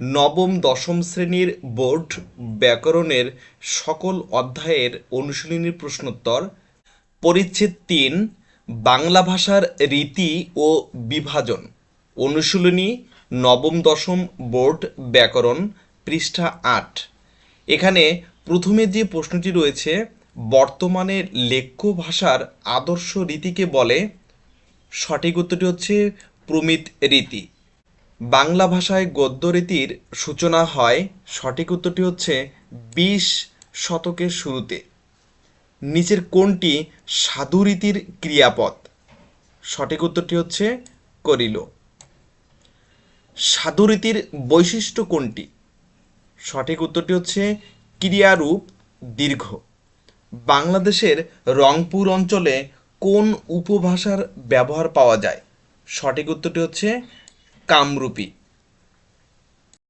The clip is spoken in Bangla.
নবম, দশম শ্রেণির বোর্ড ব্যাকরণের সকল অধ্যায়ের অনুশীলনী প্রশ্নোত্তর। পরিচ্ছেদ তিন, বাংলা ভাষার রীতি ও বিভাজন। অনুশীলনী, নবম, দশম বোর্ড ব্যাকরণ, পৃষ্ঠা আট। এখানে প্রথমে যে প্রশ্নটি রয়েছে, বর্তমানে লেখ্য ভাষার আদর্শ রীতিকে বলে। সঠিক উত্তরটি হচ্ছে প্রমিত রীতি। বাংলা ভাষায় গদ্য রীতির সূচনা হয়। সঠিক উত্তরটি হচ্ছে বিশ শতকের শুরুতে। নিচের কোনটি সাধু রীতির ক্রিয়াপদ সঠিক উত্তরটি হচ্ছে করিল। সাধু রীতির বৈশিষ্ট্য কোনটি? সঠিক উত্তরটি হচ্ছে ক্রিয়ারূপ দীর্ঘ। বাংলাদেশের রংপুর অঞ্চলে কোন উপভাষার ব্যবহার পাওয়া যায়? সঠিক উত্তরটি হচ্ছে कामरूपी